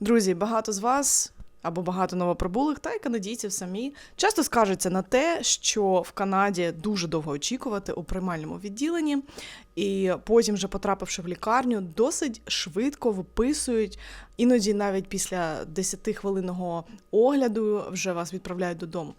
Друзі, багато з вас або багато новоприбулих, та й канадійців самі часто скаржаться на те, що в Канаді дуже довго очікувати у приймальному відділенні, і потім, вже потрапивши в лікарню, досить швидко виписують. Іноді навіть після 10-хвилинного огляду вже вас відправляють додому.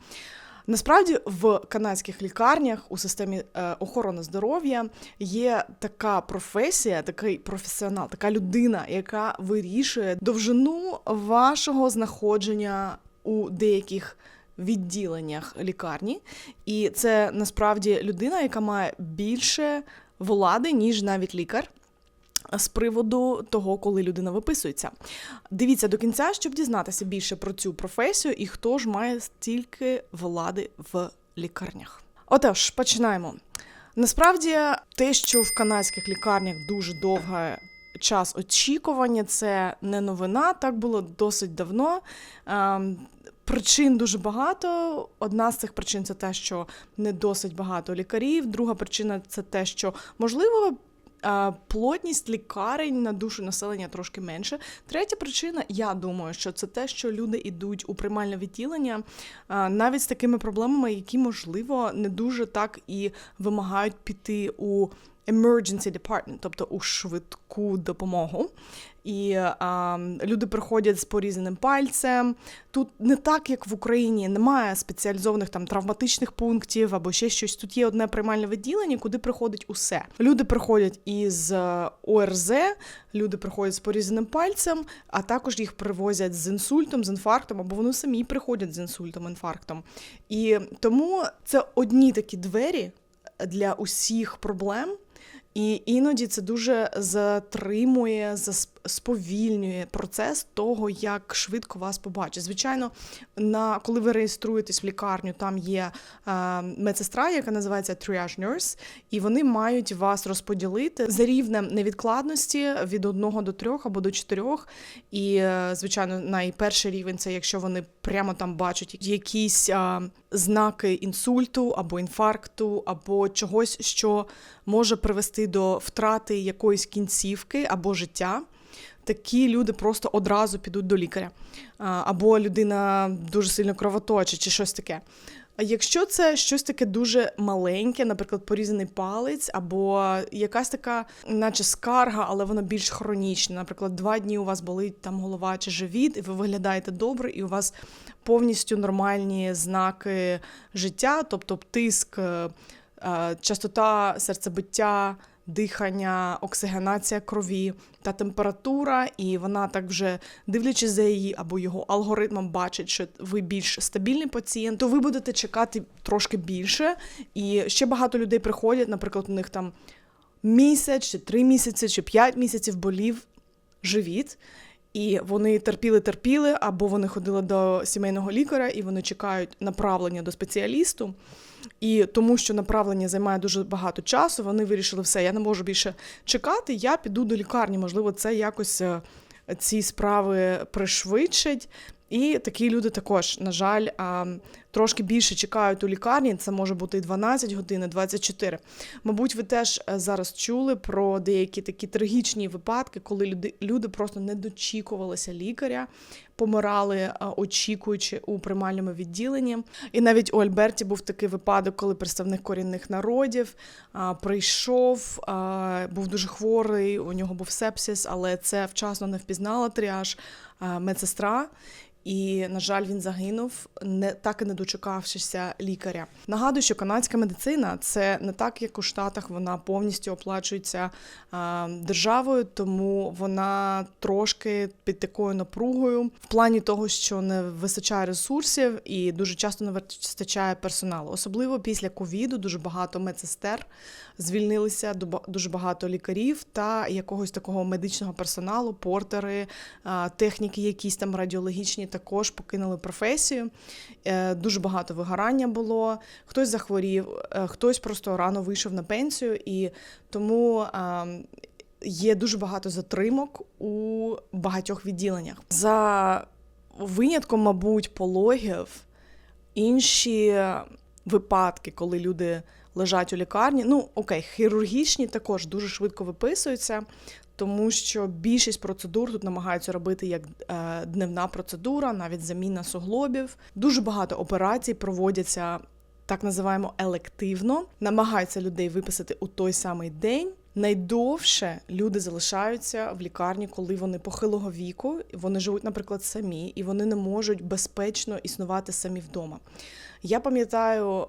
Насправді в канадських лікарнях у системі е, охорони здоров'я є така професія, такий професіонал, така людина, яка вирішує довжину вашого знаходження у деяких відділеннях лікарні. І це насправді людина, яка має більше влади, ніж навіть лікар з приводу того, коли людина виписується. Дивіться до кінця, щоб дізнатися більше про цю професію і хто ж має стільки влади в лікарнях. Отож, починаємо. Насправді, те, що в канадських лікарнях дуже довга час очікування, це не новина. Так було досить давно. Ем, Причин дуже багато. Одна з цих причин це те, що не досить багато лікарів. Друга причина це те, що можливо плотність лікарень на душу населення трошки менше. Третя причина, я думаю, що це те, що люди йдуть у приймальне відділення навіть з такими проблемами, які можливо не дуже так і вимагають піти у emergency department, тобто у швидку допомогу. І а, люди приходять з порізаним пальцем. Тут не так, як в Україні, немає спеціалізованих там травматичних пунктів або ще щось. Тут є одне приймальне відділення, куди приходить усе. Люди приходять із е, ОРЗ, люди приходять з порізаним пальцем, а також їх привозять з інсультом, з інфарктом, або вони самі приходять з інсультом, інфарктом. І тому це одні такі двері для усіх проблем. І іноді це дуже затримує, сповільнює процес того, як швидко вас побачать. Звичайно, на коли ви реєструєтесь в лікарню, там є е, медсестра, яка називається triage nurse, і вони мають вас розподілити за рівнем невідкладності від одного до трьох або до чотирьох. І, е, звичайно, найперший рівень це якщо вони прямо там бачать якісь е, знаки інсульту або інфаркту, або чогось, що може привести до втрати якоїсь кінцівки або життя. Такі люди просто одразу підуть до лікаря, або людина дуже сильно кровоточить, чи щось таке. А якщо це щось таке дуже маленьке, наприклад, порізаний палець, або якась така, наче скарга, але воно більш хронічна. Наприклад, два дні у вас болить там голова чи живіт, і ви виглядаєте добре, і у вас повністю нормальні знаки життя, тобто тиск, е, частота серцебиття дихання, оксигенація крові та температура, і вона так вже дивлячись за її або його алгоритмом, бачить, що ви більш стабільний пацієнт, то ви будете чекати трошки більше. І ще багато людей приходять, наприклад, у них там місяць, чи три місяці, чи п'ять місяців болів живіт. І вони терпіли, терпіли, або вони ходили до сімейного лікаря, і вони чекають направлення до спеціалісту. І тому, що направлення займає дуже багато часу, вони вирішили все, я не можу більше чекати, я піду до лікарні. Можливо, це якось е, ці справи пришвидшить. І такі люди також, на жаль, трошки більше чекають у лікарні. Це може бути і 12 годин, і 24. Мабуть, ви теж е, зараз чули про деякі такі трагічні випадки, коли люди, люди просто не дочікувалися лікаря, помирали, е, очікуючи у приймальному відділенні. І навіть у Альберті був такий випадок, коли представник корінних народів прийшов, був дуже хворий, у нього був сепсис, але це вчасно не впізнала тріаж медсестра. І, на жаль, він загинув, не так і не дочекавшися лікаря. Нагадую, що канадська медицина це не так, як у Штатах. Вона повністю оплачується державою, тому вона трошки під такою напругою в плані того, що не вистачає ресурсів і дуже часто не вистачає персоналу. Особливо після ковіду дуже багато медсестер звільнилися, дуже багато лікарів та якогось такого медичного персоналу, портери, техніки, якісь там радіологічні також покинули професію. Е, дуже багато вигорання було. Хтось захворів, е, хтось просто рано вийшов на пенсію, і тому є дуже багато затримок у багатьох відділеннях. За винятком, мабуть, пологів інші випадки, коли люди лежать у лікарні. Ну, окей, хірургічні також дуже швидко виписуються тому що більшість процедур тут намагаються робити як е, дневна процедура, навіть заміна суглобів. Дуже багато операцій проводяться так називаємо елективно, намагаються людей виписати у той самий день. Найдовше люди залишаються в лікарні, коли вони похилого віку, вони живуть, наприклад, самі, і вони не можуть безпечно існувати самі вдома. Я пам'ятаю.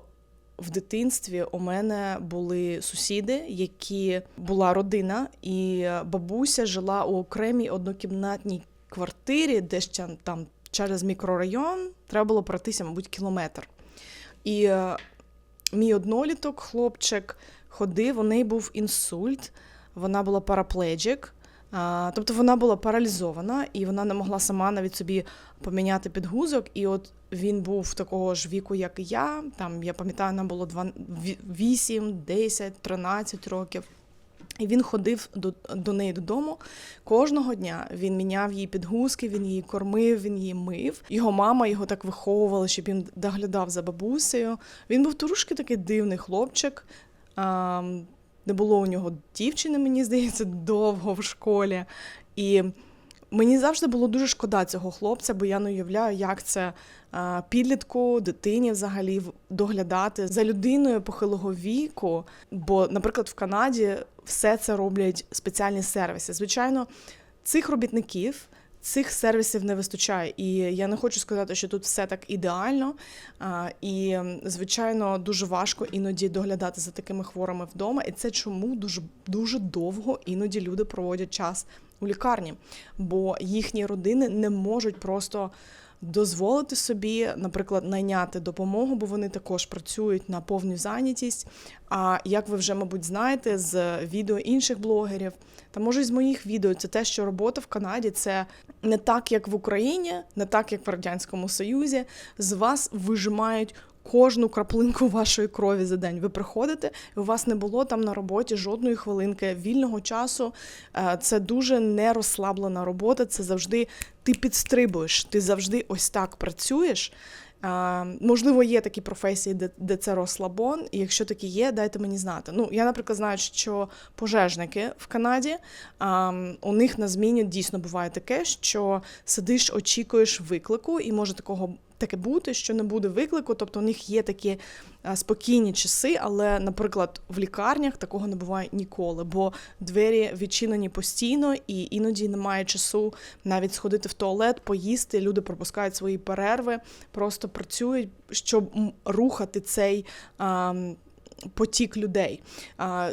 В дитинстві у мене були сусіди, які була родина, і бабуся жила у окремій однокімнатній квартирі, де ще там через мікрорайон треба було пройтися, мабуть, кілометр. І е, мій одноліток, хлопчик, ходив, у неї був інсульт, вона була парапледжик, тобто вона була паралізована, і вона не могла сама навіть собі поміняти підгузок. І от він був такого ж віку, як і я. Там я пам'ятаю, нам було 2, 8, 10, 13 років. І він ходив до до неї додому кожного дня. Він міняв її підгузки, він її кормив, він її мив. Його мама його так виховувала, щоб він доглядав за бабусею. Він був трошки такий дивний хлопчик. А, Не було у нього дівчини, мені здається, довго в школі. І мені завжди було дуже шкода цього хлопця, бо я не уявляю, як це підлітку, дитині взагалі доглядати за людиною похилого віку. Бо, наприклад, в Канаді все це роблять спеціальні сервіси. Звичайно, цих робітників. Цих сервісів не вистачає, і я не хочу сказати, що тут все так ідеально. І, звичайно, дуже важко іноді доглядати за такими хворими вдома. І це чому дуже дуже довго іноді люди проводять час у лікарні, бо їхні родини не можуть просто дозволити собі, наприклад, найняти допомогу, бо вони також працюють на повну зайнятість. А як ви вже, мабуть, знаєте, з відео інших блогерів, та може з моїх відео, це те, що робота в Канаді це не так, як в Україні, не так, як в Радянському Союзі. З вас вижимають кожну краплинку вашої крові за день. Ви приходите, і у вас не було там на роботі жодної хвилинки вільного часу. Е, це дуже нерозслаблена робота. Це завжди ти підстрибуєш, ти завжди ось так працюєш. Можливо, є такі професії, де де це розслабон, і якщо такі є, дайте мені знати. Ну, я, наприклад, знаю, що пожежники в Канаді у них на зміні дійсно буває таке, що сидиш, очікуєш виклику, і може такого таке бути, що не буде виклику, тобто у них є такі е, спокійні часи, але, наприклад, в лікарнях такого не буває ніколи, бо двері відчинені постійно і іноді немає часу навіть сходити в туалет, поїсти. Люди пропускають свої перерви, просто працюють, щоб рухати цей потік людей.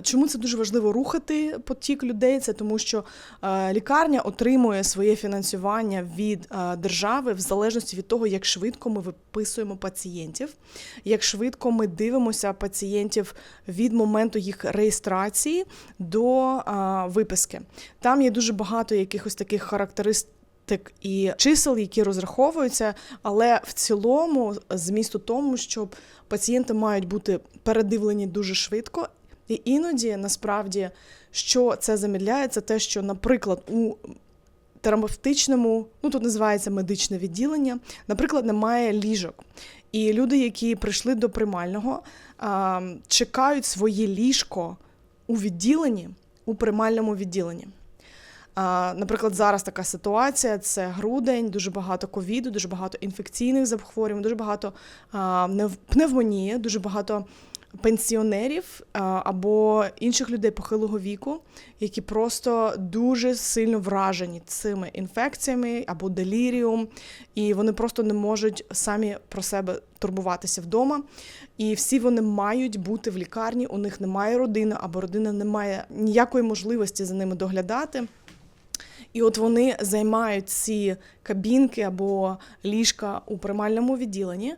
Чому це дуже важливо рухати потік людей? Це тому, що лікарня отримує своє фінансування від держави в залежності від того, як швидко ми виписуємо пацієнтів, як швидко ми дивимося пацієнтів від моменту їх реєстрації до виписки. Там є дуже багато якихось таких характеристик так і чисел, які розраховуються, але в цілому зміст у тому, що пацієнти мають бути передивлені дуже швидко, і іноді насправді що це замідляє, це те, що, наприклад, у терапевтичному, ну тут називається медичне відділення, наприклад, немає ліжок. І люди, які прийшли до приймального, чекають своє ліжко у відділенні, у приймальному відділенні. Наприклад, зараз така ситуація: це грудень, дуже багато ковіду, дуже багато інфекційних захворювань, дуже багато пневмонії, дуже багато пенсіонерів або інших людей похилого віку, які просто дуже сильно вражені цими інфекціями або деліріум, і вони просто не можуть самі про себе турбуватися вдома. І всі вони мають бути в лікарні. У них немає родини, або родина не має ніякої можливості за ними доглядати. І от вони займають ці кабінки або ліжка у приймальному відділенні.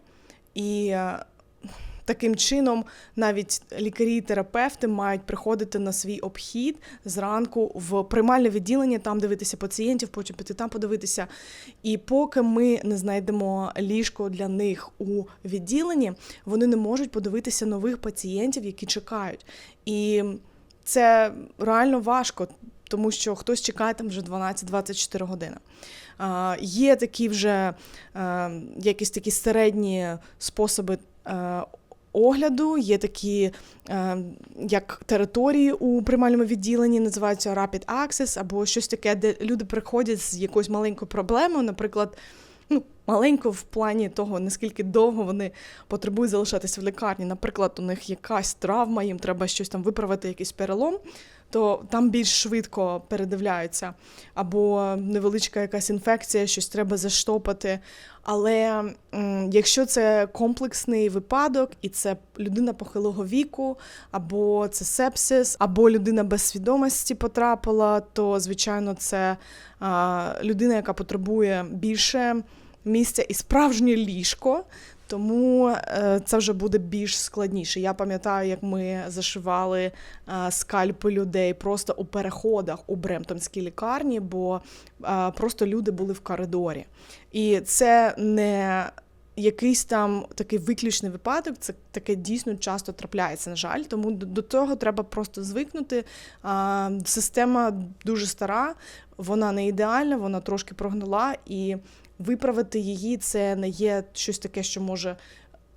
І е, таким чином навіть лікарі і терапевти мають приходити на свій обхід зранку в приймальне відділення, там дивитися пацієнтів, потім піти там подивитися. І поки ми не знайдемо ліжко для них у відділенні, вони не можуть подивитися нових пацієнтів, які чекають. І це реально важко тому що хтось чекає там вже 12-24 години. Є такі вже а, якісь такі середні способи. А, огляду, є такі е, як території у приймальному відділенні, називаються Rapid Access, або щось таке, де люди приходять з якоюсь маленькою проблемою, наприклад. Ну, маленько в плані того, наскільки довго вони потребують залишатися в лікарні. Наприклад, у них якась травма, їм треба щось там виправити, якийсь перелом, то там більш швидко передивляються. Або невеличка якась інфекція, щось треба заштопати. Але якщо це комплексний випадок, і це людина похилого віку, або це сепсис, або людина без свідомості потрапила, то звичайно це людина, яка потребує більше місця і справжнє ліжко. Тому е, це вже буде більш складніше. Я пам'ятаю, як ми зашивали е, скальпи людей просто у переходах у Бремтонській лікарні, бо е, просто люди були в коридорі. І це не якийсь там такий виключний випадок, це таке дійсно часто трапляється, на жаль. Тому до, того треба просто звикнути. А, Система дуже стара, вона не ідеальна, вона трошки прогнила, і виправити її це не є щось таке, що може.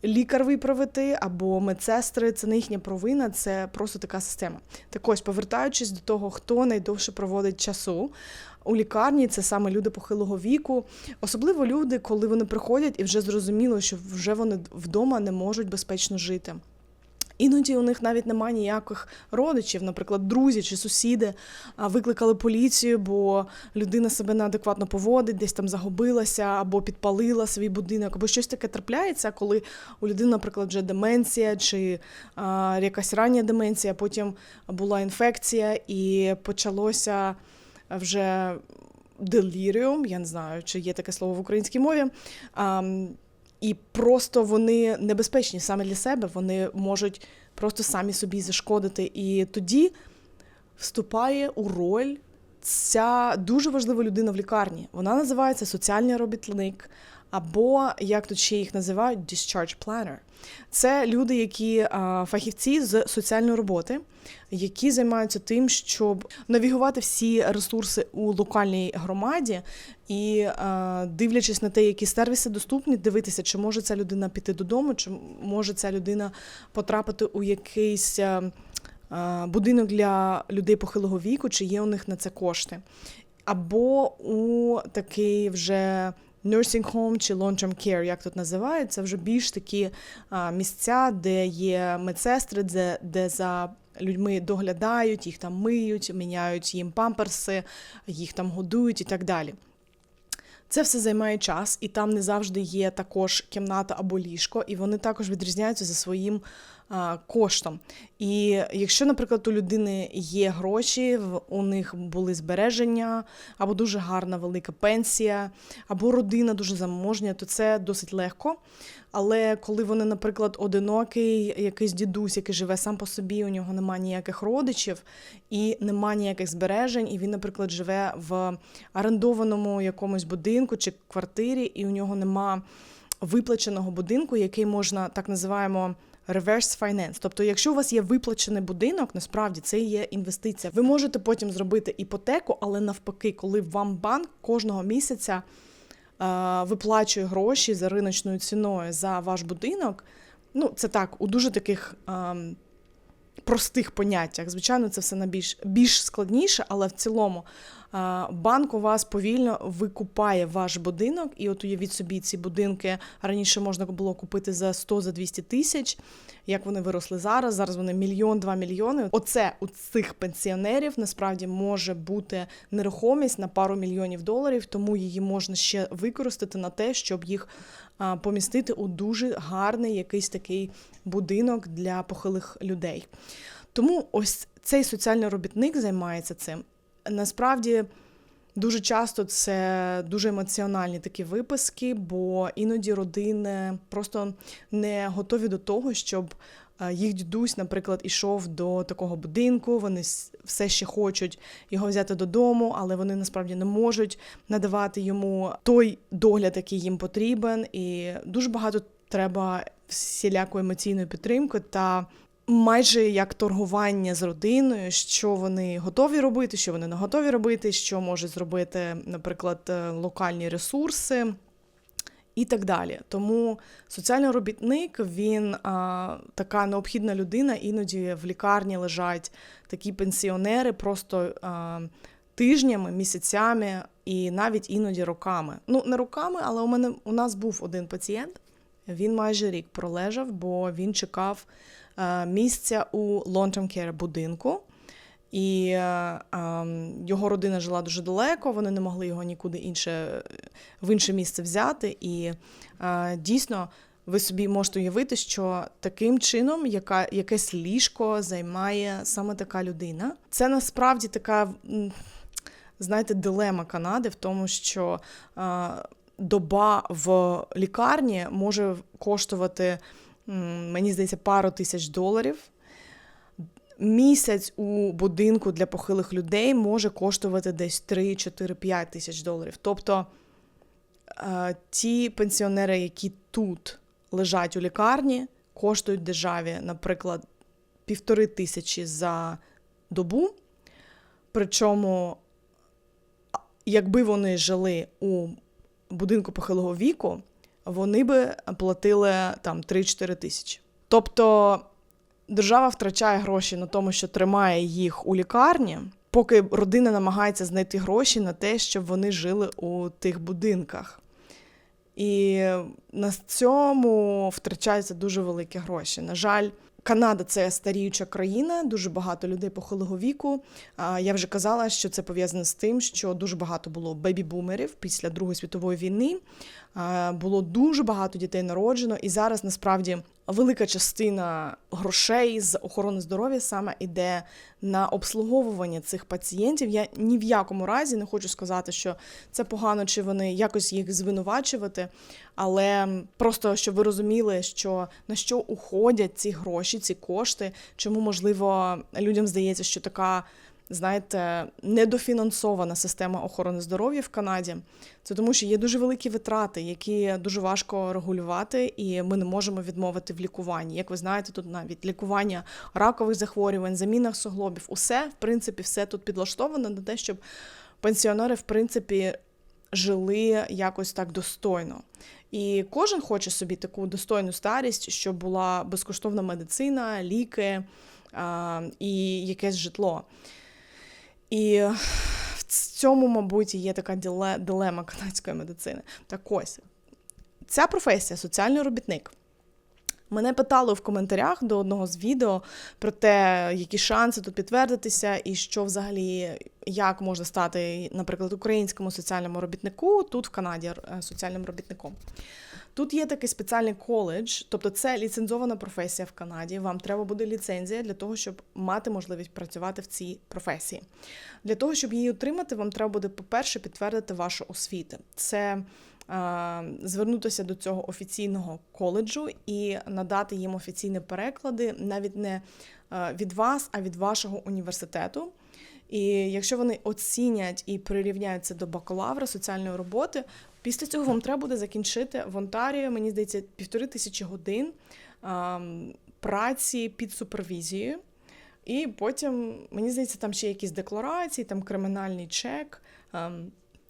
Лікар виправити або медсестри це не їхня провина, це просто така система. Так ось, повертаючись до того, хто найдовше проводить часу у лікарні, це саме люди похилого віку, особливо люди, коли вони приходять і вже зрозуміло, що вже вони вдома не можуть безпечно жити. Іноді у них навіть немає ніяких родичів, наприклад, друзі чи сусіди викликали поліцію, бо людина себе неадекватно поводить, десь там загубилася або підпалила свій будинок, або щось таке трапляється, коли у людини, наприклад, вже деменція чи а, якась рання деменція, потім була інфекція і почалося вже деліріум, я не знаю, чи є таке слово в українській мові. І просто вони небезпечні саме для себе, вони можуть просто самі собі зашкодити. І тоді вступає у роль ця дуже важлива людина в лікарні. Вона називається соціальний робітник, або як тут ще їх називають, discharge planner. Це люди, які фахівці з соціальної роботи, які займаються тим, щоб навігувати всі ресурси у локальній громаді і, дивлячись на те, які сервіси доступні, дивитися, чи може ця людина піти додому, чи може ця людина потрапити у якийсь. Будинок для людей похилого віку, чи є у них на це кошти, або у такий вже nursing home чи long-term care, як тут називають, це вже більш такі місця, де є медсестри, де, де за людьми доглядають, їх там миють, міняють їм памперси, їх там годують і так далі. Це все займає час, і там не завжди є також кімната або ліжко, і вони також відрізняються за своїм коштом. І якщо, наприклад, у людини є гроші, у них були збереження, або дуже гарна велика пенсія, або родина дуже заможня, то це досить легко. Але коли вони, наприклад, одинокий, якийсь дідусь, який живе сам по собі, у нього немає ніяких родичів і немає ніяких збережень, і він, наприклад, живе в орендованому якомусь будинку чи квартирі, і у нього нема виплаченого будинку, який можна так називаємо. Reverse finance. Тобто, якщо у вас є виплачений будинок, насправді це є інвестиція. Ви можете потім зробити іпотеку, але навпаки, коли вам банк кожного місяця виплачує гроші за риночною ціною за ваш будинок. Ну, це так, у дуже таких а, простих поняттях. Звичайно, це все на більш, більш складніше, але в цілому банк у вас повільно викупає ваш будинок, і от уявіть собі, ці будинки раніше можна було купити за 100-200 тисяч. Як вони виросли зараз? Зараз вони мільйон-два мільйони. Оце у цих пенсіонерів насправді може бути нерухомість на пару мільйонів доларів, тому її можна ще використати на те, щоб їх помістити у дуже гарний якийсь такий будинок для похилих людей. Тому ось цей соціальний робітник займається цим. Насправді дуже часто це дуже емоціональні такі виписки, бо іноді родини просто не готові до того, щоб е, їх дідусь, наприклад, ішов до такого будинку. Вони все ще хочуть його взяти додому, але вони насправді не можуть надавати йому той догляд, який їм потрібен, і дуже багато треба всілякої емоційної підтримки та майже як торгування з родиною, що вони готові робити, що вони не готові робити, що можуть зробити, наприклад, е, локальні ресурси. і так далі. Тому соціальний робітник він а, така необхідна людина. Іноді в лікарні лежать такі пенсіонери просто а, тижнями, місяцями і навіть іноді роками. Ну, не роками, але у мене у нас був один пацієнт. Він майже рік пролежав, бо він чекав місця у long-term care будинку. І е, е, його родина жила дуже далеко, вони не могли його нікуди інше в інше місце взяти. І е, дійсно, ви собі можете уявити, що таким чином яка, якесь ліжко займає саме така людина. Це насправді така, знаєте, дилема Канади в тому, що е, доба в лікарні може коштувати, мені здається, пару тисяч доларів місяць у будинку для похилих людей може коштувати десь 3-4-5 тисяч доларів. Тобто е, ті пенсіонери, які тут лежать у лікарні, коштують державі, наприклад, півтори тисячі за добу. Причому, якби вони жили у будинку похилого віку, вони би платили там 3-4 тисячі. Тобто держава втрачає гроші на тому, що тримає їх у лікарні, поки родина намагається знайти гроші на те, щоб вони жили у тих будинках. І на цьому втрачаються дуже великі гроші. На жаль, Канада це старіюча країна, дуже багато людей похилого віку. Я вже казала, що це пов'язано з тим, що дуже багато було бебі-бумерів після Другої світової війни. Було дуже багато дітей народжено, і зараз насправді велика частина грошей з охорони здоров'я саме йде на обслуговування цих пацієнтів. Я ні в якому разі не хочу сказати, що це погано, чи вони якось їх звинувачувати. Але просто щоб ви розуміли, що на що уходять ці гроші, ці кошти, чому можливо людям здається, що така знаєте, недофінансована система охорони здоров'я в Канаді. Це тому, що є дуже великі витрати, які дуже важко регулювати, і ми не можемо відмовити в лікуванні. Як ви знаєте, тут навіть лікування ракових захворювань, замінах суглобів, усе, в принципі, все тут підлаштовано на те, щоб пенсіонери, в принципі, жили якось так достойно. І кожен хоче собі таку достойну старість, щоб була безкоштовна медицина, ліки а, і якесь житло. І в цьому, мабуть, є така дилема канадської медицини. Так ось ця професія соціальний робітник. Мене питали в коментарях до одного з відео про те, які шанси тут підтвердитися, і що взагалі як можна стати, наприклад, українському соціальному робітнику тут в Канаді е, соціальним робітником. Тут є такий спеціальний коледж, тобто це ліцензована професія в Канаді. Вам треба буде ліцензія для того, щоб мати можливість працювати в цій професії. Для того, щоб її отримати, вам треба буде, по-перше, підтвердити вашу освіту. Це Звернутися до цього офіційного коледжу і надати їм офіційні переклади навіть не від вас, а від вашого університету. І якщо вони оцінять і прирівняються до бакалавра соціальної роботи, після цього вам треба буде закінчити в Онтаріо, мені здається, півтори тисячі годин праці під супервізією. І потім, мені здається, там ще якісь декларації, там кримінальний чек,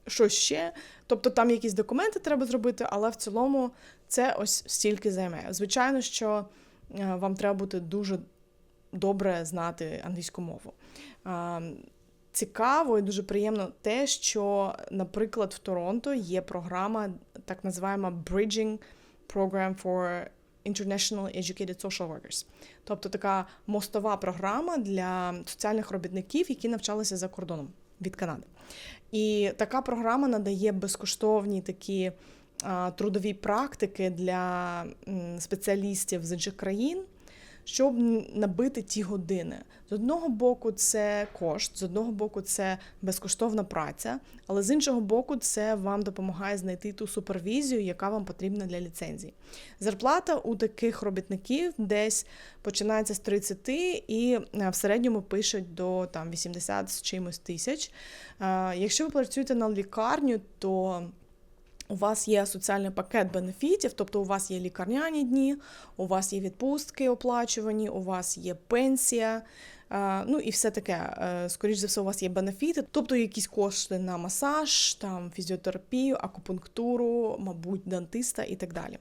що ще. Тобто там якісь документи треба зробити, але в цілому це ось стільки займе. Звичайно, що е, вам треба бути дуже добре знати англійську мову. Цікаво і дуже приємно те, що, наприклад, в Торонто є програма, так називаємо Bridging Program for International Educated Social Workers. Тобто така мостова програма для соціальних робітників, які навчалися за кордоном від Канади. І така програма надає безкоштовні такі трудові практики для спеціалістів з інших країн щоб набити ті години. З одного боку, це кошт, з одного боку, це безкоштовна праця, але з іншого боку, це вам допомагає знайти ту супервізію, яка вам потрібна для ліцензії. Зарплата у таких робітників десь починається з 30 і е, в середньому пишуть до там 80 з чимось тисяч. Якщо ви працюєте на лікарню, то у вас є соціальний пакет бенефітів, тобто у вас є лікарняні дні, у вас є відпустки оплачувані, у вас є пенсія, Е, ну і все таке, е, скоріш за все, у вас є бенефіти, тобто якісь кошти на масаж, там фізіотерапію, акупунктуру, мабуть, дантиста і так далі.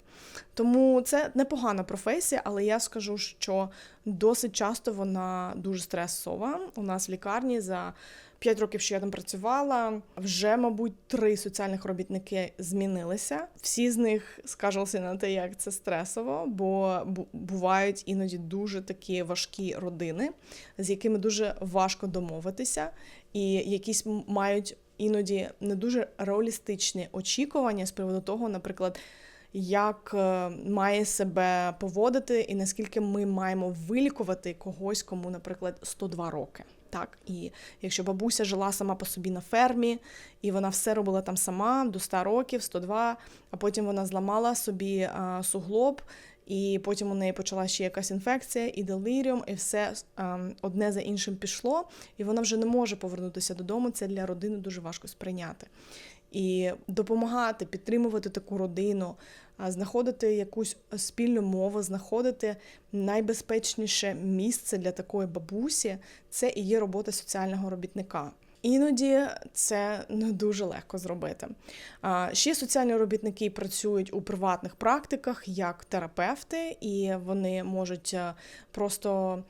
Тому це непогана професія, але я скажу, що досить часто вона дуже стресова. У нас в лікарні за П'ять років, що я там працювала, вже, мабуть, три соціальних робітники змінилися. Всі з них скаржилися на те, як це стресово, бо бувають іноді дуже такі важкі родини, з якими дуже важко домовитися, і якісь мають іноді не дуже реалістичні очікування з приводу того, наприклад. Як е, має себе поводити, і наскільки ми маємо вилікувати когось, кому, наприклад, 102 роки. Так, і якщо бабуся жила сама по собі на фермі, і вона все робила там сама до 100 років, 102, а потім вона зламала собі а, суглоб, і потім у неї почала ще якась інфекція, і деліріум, і все а, одне за іншим пішло, і вона вже не може повернутися додому. Це для родини дуже важко сприйняти. І допомагати, підтримувати таку родину, знаходити якусь спільну мову, знаходити найбезпечніше місце для такої бабусі це і є робота соціального робітника. Іноді це не дуже легко зробити. Ще соціальні робітники працюють у приватних практиках як терапевти, і вони можуть просто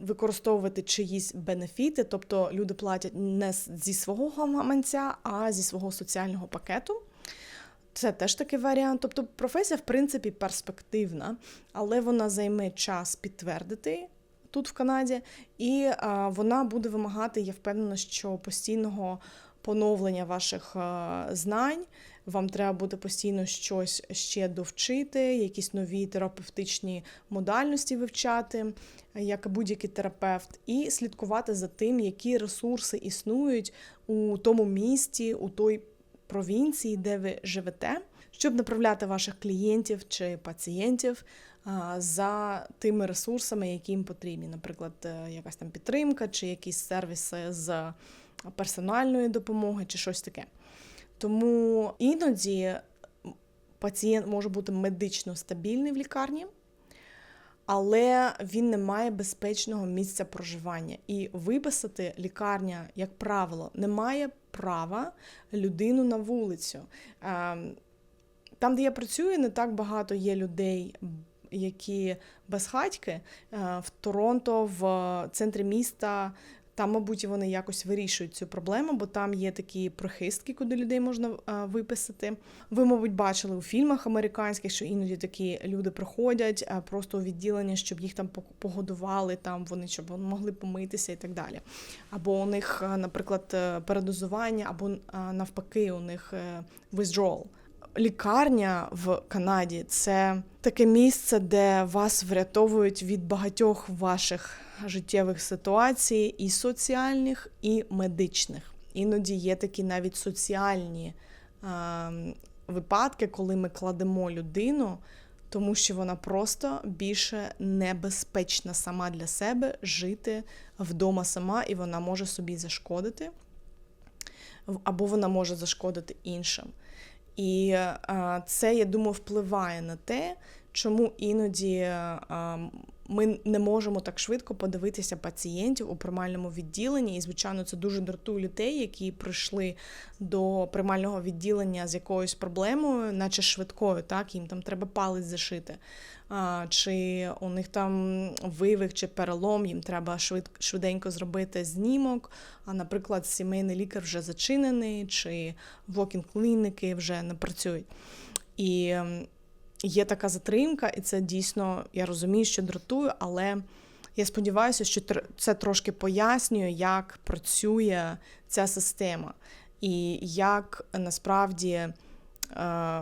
використовувати чиїсь бенефіти, тобто люди платять не зі свого гаманця, а зі свого соціального пакету. Це теж такий варіант. Тобто професія, в принципі, перспективна, але вона займе час підтвердити тут в Канаді, і а, вона буде вимагати, я впевнена, що постійного поновлення ваших а, знань. Вам треба буде постійно щось ще довчити, якісь нові терапевтичні модальності вивчати, як будь-який терапевт, і слідкувати за тим, які ресурси існують у тому місті, у той провінції, де ви живете, щоб направляти ваших клієнтів чи пацієнтів за тими ресурсами, які їм потрібні, наприклад, е, якась там підтримка, чи якісь сервіси з персональної допомоги, чи щось таке. Тому іноді пацієнт може бути медично стабільний в лікарні, але він не має безпечного місця проживання. І виписати лікарня, як правило, не має права людину на вулицю. Ем, там, де я працюю, не так багато є людей, які безхатьки. Е, в Торонто, в центрі міста там, мабуть, вони якось вирішують цю проблему, бо там є такі прихистки, куди людей можна виписати. Ви, мабуть, бачили у фільмах американських, що іноді такі люди приходять просто у відділення, щоб їх там погодували, там вони щоб могли помитися і так далі. Або у них, наприклад, е, передозування, або навпаки, у них е, withdrawal. Лікарня в Канаді це таке місце, де вас врятовують від багатьох ваших життєвих ситуацій, і соціальних, і медичних. Іноді є такі навіть соціальні а, випадки, коли ми кладемо людину, тому що вона просто більше небезпечна сама для себе жити вдома сама, і вона може собі зашкодити, або вона може зашкодити іншим. І а, це, я думаю, впливає на те, чому іноді а, ми не можемо так швидко подивитися пацієнтів у приймальному відділенні. І, звичайно, це дуже дратує людей, які прийшли до приймального відділення з якоюсь проблемою, наче швидкою, так їм там треба палець зашити. А, Чи у них там вивих чи перелом, їм треба швид, швиденько зробити знімок. А, наприклад, сімейний лікар вже зачинений, чи вокінг клініки вже не працюють. І є така затримка, і це дійсно, я розумію, що дратую, але я сподіваюся, що це трошки пояснює, як працює ця система, і як насправді е,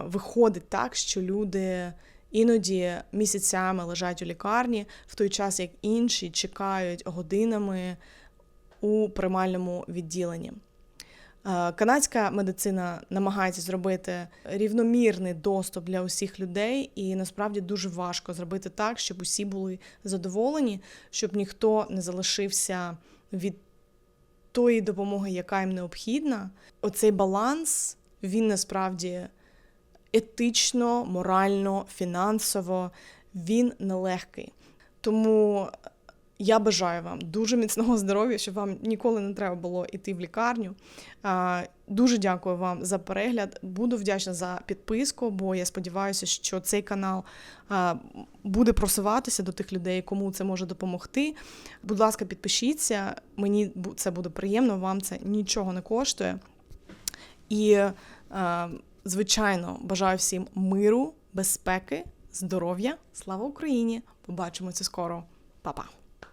виходить так, що люди. Іноді місяцями лежать у лікарні, в той час як інші чекають годинами у приймальному відділенні. Е, канадська медицина намагається зробити рівномірний доступ для усіх людей, і насправді дуже важко зробити так, щоб усі були задоволені, щоб ніхто не залишився від тої допомоги, яка їм необхідна. Оцей баланс він насправді етично, морально, фінансово він нелегкий. Тому Я бажаю вам дуже міцного здоров'я, щоб вам ніколи не треба було йти в лікарню. Дуже дякую вам за перегляд. Буду вдячна за підписку, бо я сподіваюся, що цей канал буде просуватися до тих людей, кому це може допомогти. Будь ласка, підпишіться. Мені це буде приємно, вам це нічого не коштує. І, звичайно, бажаю всім миру, безпеки, здоров'я. Слава Україні! Побачимося скоро. Па-па!